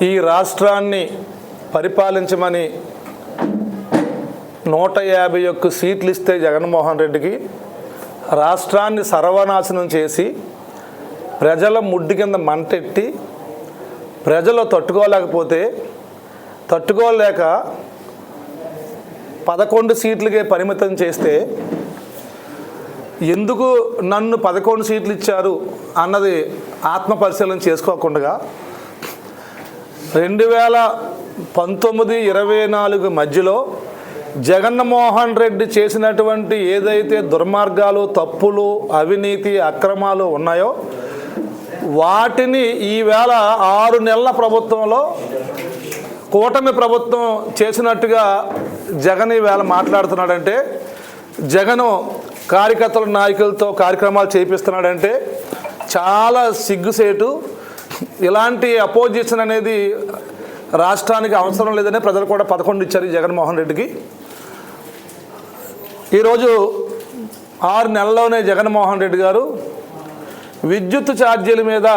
ఈ రాష్ట్రాన్ని పరిపాలించమని నూట యాభై ఒక్క సీట్లు ఇస్తే జగన్మోహన్ రెడ్డికి రాష్ట్రాన్ని సర్వనాశనం చేసి ప్రజల ముడ్డి కింద మంటెట్టి ప్రజలు తట్టుకోలేకపోతే తట్టుకోలేక పదకొండు సీట్లకే పరిమితం చేస్తే ఎందుకు నన్ను పదకొండు సీట్లు ఇచ్చారు అన్నది ఆత్మ పరిశీలన చేసుకోకుండా రెండు వేల పంతొమ్మిది ఇరవై నాలుగు మధ్యలో జగన్మోహన్ రెడ్డి చేసినటువంటి ఏదైతే దుర్మార్గాలు తప్పులు అవినీతి అక్రమాలు ఉన్నాయో వాటిని ఈవేళ ఆరు నెలల ప్రభుత్వంలో కూటమి ప్రభుత్వం చేసినట్టుగా జగన్ ఈవేళ మాట్లాడుతున్నాడంటే జగను కార్యకర్తల నాయకులతో కార్యక్రమాలు చేపిస్తున్నాడంటే చాలా సిగ్గుసేటు ఇలాంటి అపోజిషన్ అనేది రాష్ట్రానికి అవసరం లేదని ప్రజలు కూడా పదకొండు ఇచ్చారు జగన్మోహన్ రెడ్డికి. ఈరోజు ఆరు నెలల్లోనే జగన్మోహన్ రెడ్డి గారు విద్యుత్ ఛార్జీల మీద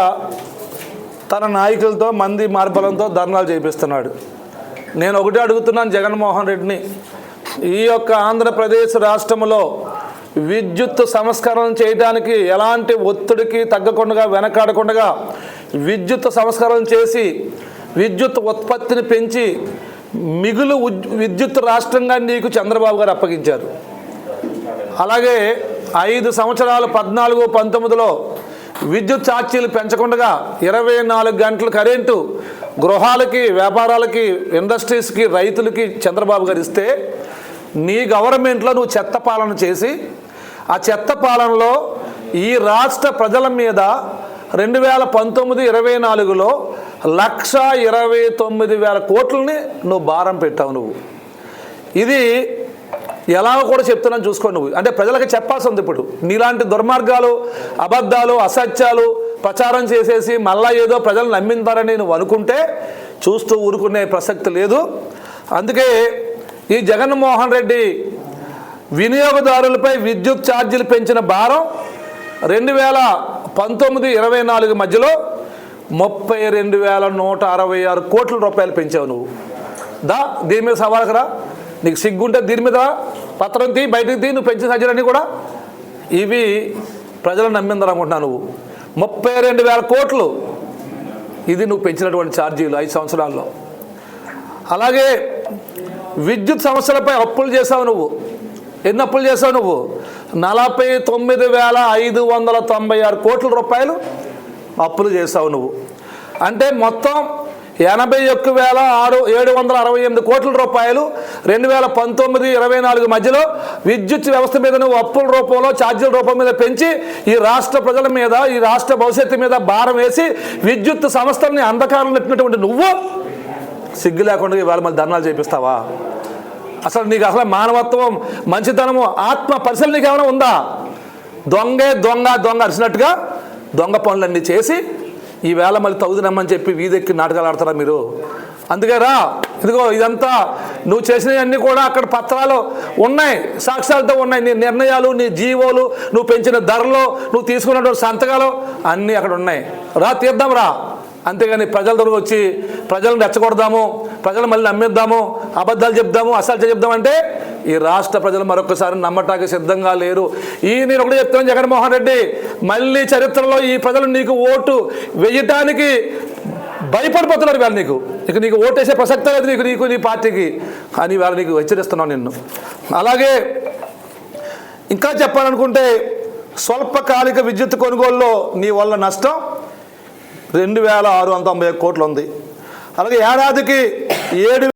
తన నాయకులతో మంది మార్బలంతో ధర్నాలు చేపిస్తున్నాడు. నేను ఒకటే అడుగుతున్నాను జగన్మోహన్ రెడ్డిని ఈ యొక్క ఆంధ్రప్రదేశ్ రాష్ట్రంలో విద్యుత్ సంస్కరణ చేయడానికి ఎలాంటి ఒత్తిడికి తగ్గకుండా వెనకాడకుండా విద్యుత్ సంస్కరణ చేసి విద్యుత్ ఉత్పత్తిని పెంచి మిగులు విద్యుత్ రాష్ట్రంగా నీకు చంద్రబాబు గారు అప్పగించారు. అలాగే ఐదు సంవత్సరాలు పద్నాలుగు పంతొమ్మిదిలో విద్యుత్ ఛార్జీలు పెంచకుండా ఇరవై నాలుగు గంటలు కరెంటు గృహాలకి వ్యాపారాలకి ఇండస్ట్రీస్కి రైతులకి చంద్రబాబు గారు ఇస్తే నీ గవర్నమెంట్లో నువ్వు చెత్త పాలన చేసి ఆ చెత్త పాలనలో ఈ రాష్ట్ర ప్రజల మీద రెండు వేల పంతొమ్మిది ఇరవై నాలుగులో లక్ష ఇరవై తొమ్మిది వేల కోట్లని నువ్వు భారం పెట్టావు నువ్వు. ఇది ఎలా కూడా చెప్తున్నాను చూసుకో నువ్వు. అంటే ప్రజలకు చెప్పాల్సి ఉంది ఇప్పుడు. నీలాంటి దుర్మార్గాలు అబద్ధాలు అసత్యాలు ప్రచారం చేసేసి మళ్ళా ఏదో ప్రజలు నమ్మింతారని నువ్వు అనుకుంటే చూస్తూ ఊరుకునే ప్రసక్తి లేదు. అందుకే ఈ జగన్మోహన్ రెడ్డి వినియోగదారులపై విద్యుత్ ఛార్జీలు పెంచిన భారం రెండు వేల పంతొమ్మిది ఇరవై నాలుగు మధ్యలో ముప్పై రెండు వేల నూట అరవై ఆరు కోట్ల రూపాయలు పెంచావు నువ్వు. దా దీని మీద సవాళ్ళకి రా. నీకు సిగ్గుంటే దీని మీద పత్రం తీ బయటకు తీ నువ్వు పెంచిన సజ్జలన్నీ కూడా. ఇవి ప్రజలను నమ్మిందని అనుకుంటున్నావు నువ్వు. ముప్పై రెండు వేల కోట్లు ఇది నువ్వు పెంచినటువంటి ఛార్జీలు ఐదు సంవత్సరాల్లో. అలాగే విద్యుత్ సమస్యలపై అప్పులు చేసావు నువ్వు. ఎన్ని అప్పులు చేసావు నువ్వు? నలభై తొమ్మిది వేల ఐదు వందల తొంభై ఆరు కోట్ల రూపాయలు అప్పులు చేసావు నువ్వు. అంటే మొత్తం ఎనభై ఒక్క వేల ఆరు ఏడు వందల అరవై ఎనిమిది కోట్ల రూపాయలు రెండు వేల పంతొమ్మిది ఇరవై నాలుగు మధ్యలో విద్యుత్ వ్యవస్థ మీద నువ్వు అప్పుల రూపంలో ఛార్జీల రూపం మీద పెంచి ఈ రాష్ట్ర ప్రజల మీద ఈ రాష్ట్ర భవిష్యత్తు మీద భారం వేసి విద్యుత్ సంస్థల్ని అంధకారం నెట్టినటువంటి నువ్వు సిగ్గు లేకుండా ఇవాళ మళ్ళీ ధర్నాలు చేపిస్తావా? అసలు నీకు అసలు మానవత్వం మంచితనము ఆత్మ పరిశీలన నీకు ఏమైనా ఉందా? దొంగే దొంగ దొంగ అరిచినట్టుగా దొంగ పనులన్నీ చేసి ఈవేళ మళ్ళీ తగుదినమ్మని చెప్పి వీధెక్కి నాటకాలు ఆడతారా మీరు? అందుకే రా ఇదిగో ఇదంతా నువ్వు చేసినవన్నీ కూడా అక్కడ పత్రాలు ఉన్నాయి సాక్ష్యాలతో ఉన్నాయి. నీ నిర్ణయాలు నీ జీవోలు నువ్వు పెంచిన ధరలు నువ్వు తీసుకున్నటువంటి సంతకాలు అన్నీ అక్కడ ఉన్నాయి. రా తీద్దాం రా. అంతేగాని ప్రజల దగ్గర వచ్చి ప్రజలను రెచ్చగొడదాము ప్రజలు మళ్ళీ నమ్మిద్దాము అబద్ధాలు చెప్దాము అసలు చెప్దామంటే ఈ రాష్ట్ర ప్రజలు మరొకసారి నమ్మటానికి సిద్ధంగా లేరు. ఈ నేను ఒకటి చెప్తాను జగన్మోహన్ రెడ్డి మళ్ళీ చరిత్రలో ఈ ప్రజలు నీకు ఓటు వేయటానికి భయపడిపోతున్నారు వీళ్ళు నీకు. ఇక నీకు ఓటేసే ప్రసక్తే లేదు నీకు నీకు నీ పార్టీకి. కానీ వేళ నీకు హెచ్చరిస్తున్నావు నిన్ను. అలాగే ఇంకా చెప్పాలనుకుంటే స్వల్పకాలిక విద్యుత్ కొనుగోలులో నీ వల్ల నష్టం రెండు వేల ఆరు వందల తొంభై ఒక్క కోట్లు ఉంది. అలాగే ఏడాదికి ఏడు